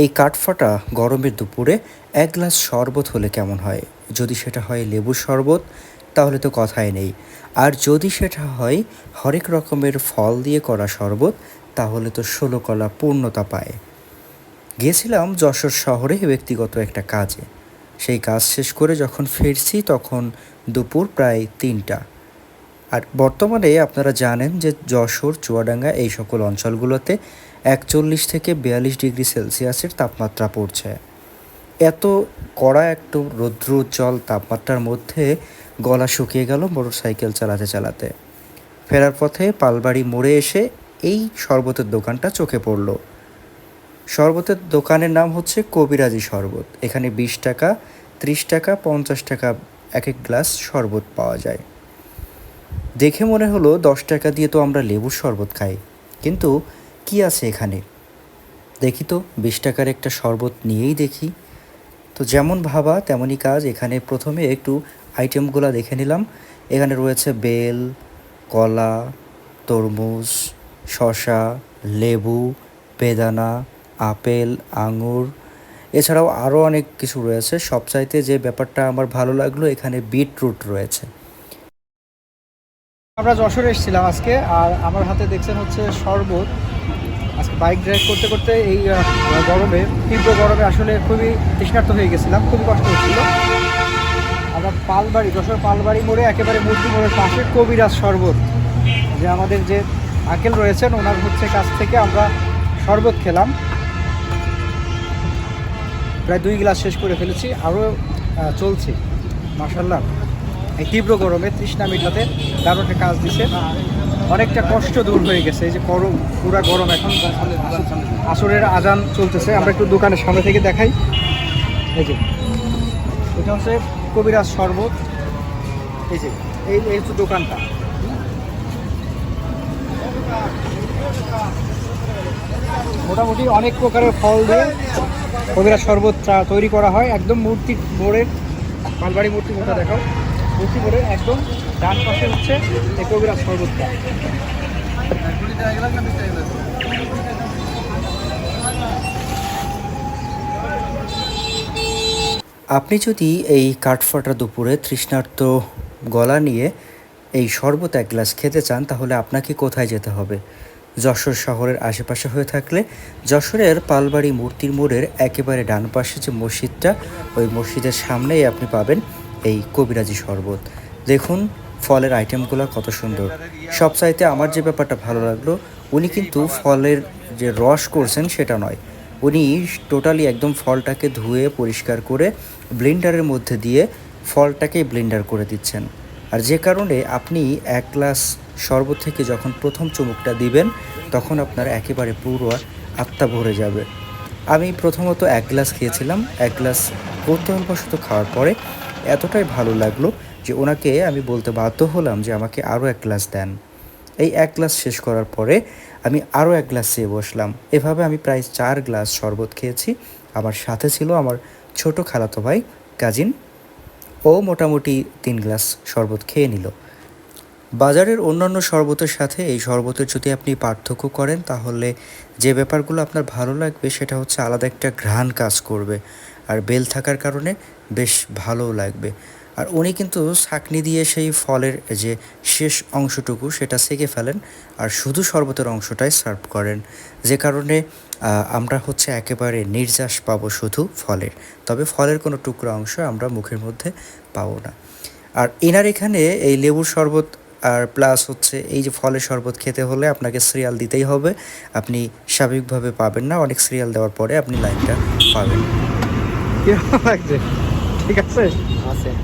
এই কাঠফাটা গরমের দুপুরে এক গ্লাস শরবত হলে কেমন হয়? যদি সেটা হয় লেবুর শরবত, তাহলে তো কথাই নেই। আর যদি সেটা হয় হরেক রকমের ফল দিয়ে করা শরবত, তাহলে তো ষোলো কলা পূর্ণতা পায়। গিয়েছিলাম যশোর শহরে ব্যক্তিগত একটা কাজে। সেই কাজ শেষ করে যখন ফিরছি তখন দুপুর প্রায় তিনটা। আর বর্তমানে আপনারা জানেন যে যশোর, চুয়াডাঙ্গা এই সকল অঞ্চলগুলোতে একচল্লিশ থেকে বিয়াল্লিশ ডিগ্রি সেলসিয়াসের তাপমাত্রা পড়ছে। এত কড়া একটু রৌদ্রোজ্জ্বল তাপমাত্রার মধ্যে গলা শুকিয়ে গেল মোটর সাইকেল চালাতে চালাতে। ফেরার পথে পালবাড়ি মোড়ে এসে এই শরবতের দোকানটা চোখে পড়ল। শরবতের দোকানের নাম হচ্ছে কবিরাজি শরবত। এখানে বিশ টাকা, ত্রিশ টাকা, পঞ্চাশ টাকা এক এক গ্লাস শরবত পাওয়া যায়। দেখে মনে হলো দশ টাকা দিয়ে তো আমরা লেবুর শরবত খাই। কিন্তু কি আছে এখানে? দেখি তো, বিশ টাকার একটা শরবত নিয়েই দেখি। তো যেমন ভাবা, তেমনই কাজ। এখানে প্রথমে একটু আইটেমগুলো দেখে নিলাম। এখানে রয়েছে বেল, কলা, তরমুজ, শসা, লেবু, বেদানা, আপেল, আঙুর। এছাড়াও আরও অনেক কিছু রয়েছে। সবচাইতে যে ব্যাপারটা আমার ভালো লাগল, এখানে বিটরুট রয়েছে। আমরা যশোরে এসেছিলাম আজকে, আর আমার হাতে দেখছেন হচ্ছে শরবত। আজকে বাইক ড্রাইভ করতে করতে এই গরমে, তীব্র গরমে আসলে খুবই তৃষ্ণার্ত হয়ে গেছিলাম, খুবই কষ্ট হচ্ছিল। আমরা পালবাড়ি, যশোর পালবাড়ি মোড়ে, একেবারে মূর্তি মোড়ের পাশে কবিরাজ শরবত, যে আমাদের যে আঙ্কেল রয়েছেন, ওনার হচ্ছে কাছ থেকে আমরা শরবত খেলাম। প্রায় দুই গ্লাস শেষ করে ফেলেছি, আরও চলছে মাসাল্লাহ এই তীব্র গরমে তৃষ্ণা মিটাতে দারুণ কাজ দিছে। অনেকটা কষ্ট দূর হয়ে গেছে, এই যে গরম, পুরা গরম এখন। আসরের আজান চলতেছে, আমরা একটু দোকানের সামনে থেকে দেখাই। এই যে, এটা হচ্ছে কবিরাজ শরবত। এই যে, এই এই হচ্ছে দোকানটা। মোটামুটি অনেক প্রকারের ফল দিয়ে কবিরাজ শরবত তৈরি করা হয়। একদম মূর্তি মোড়ের মালবাড়ি মূর্তি মোড়টা দেখাও। মূর্তি মোড়ের একদম ডান পাশে হচ্ছে এই কবিরাজ আপনি যদি এই কাঠফাটা দুপুরে তৃষ্ণার্ত গলা নিয়ে এই শরবত এক গ্লাস খেতে চান, তাহলে আপনাকে কোথায় যেতে হবে? যশোর শহরের আশেপাশে হয়ে থাকলে যশোরের পালবাড়ি মূর্তির মোড়ের একেবারে ডান পাশে যে মসজিদটা, ওই মসজিদের সামনেই আপনি পাবেন এই কবিরাজি শরবত। দেখুন, ফলের আইটেমগুলো কত সুন্দর। সবচাইতে আমার যে ব্যাপারটা ভালো লাগল, উনি কিন্তু ফলের যে রস করছেন সেটা নয়। উনি টোটালি একদম ফলটাকে ধুয়ে পরিষ্কার করে ব্লেন্ডারের মধ্যে দিয়ে ফলটাকে ব্লেন্ডার করে দিচ্ছেন। আর যে কারণে আপনি এক গ্লাস শরবত থেকে যখন প্রথম চুমুকটা দিবেন, তখন আপনার একেবারে পুরো আত্মা ভরে যাবে। আমি প্রথমত এক গ্লাস খেয়েছিলাম। এক গ্লাস কৌতূহলবশত খাওয়ার পরে এতটাই ভালো লাগল যে ওনাকে আমি বলতে বাধ্য হলাম যে আমাকে আরও এক গ্লাস দেন। এই এক গ্লাস শেষ করার পরে আমি আরও এক গ্লাস চেয়ে বসলাম। এভাবে আমি প্রায় চার গ্লাস শরবত খেয়েছি। আমার সাথে ছিল আমার ছোট খালাতো ভাই কাজিন। ও মোটামুটি তিন গ্লাস শরবত খেয়ে নিল। বাজারের অন্যান্য শরবতের সাথে এই শরবতের যদি আপনি পার্থক্য করেন, তাহলে যে ব্যাপারগুলো আপনার ভালো লাগবে, সেটা হচ্ছে আলাদা একটা ঘ্রাণ কাজ করবে। আর বেল থাকার কারণে বেশ ভালোও লাগবে। আর উনি কিন্তু ছাকনি দিয়ে সেই ফলের যে শেষ অংশটুকু সেটা সেকে ফেলেন আর শুধু শরবতের অংশটাই সার্ভ করেন। যে কারণে আমরা হচ্ছে একেবারে নির্যাস পাবো শুধু ফলের। তবে ফলের কোনো টুকরো অংশ আমরা মুখের মধ্যে পাবো না। আর এনার এখানে এই লেবুর শরবত আর প্লাস হচ্ছে এই যে ফলের শরবত খেতে হলে আপনাকে সিরিয়াল দিতেই হবে। আপনি স্বাভাবিকভাবে পাবেন না, অনেক সিরিয়াল দেওয়ার পরে আপনি লাইনটা পাবেন। কীরকম লাগছে? ঠিক আছে? আছে।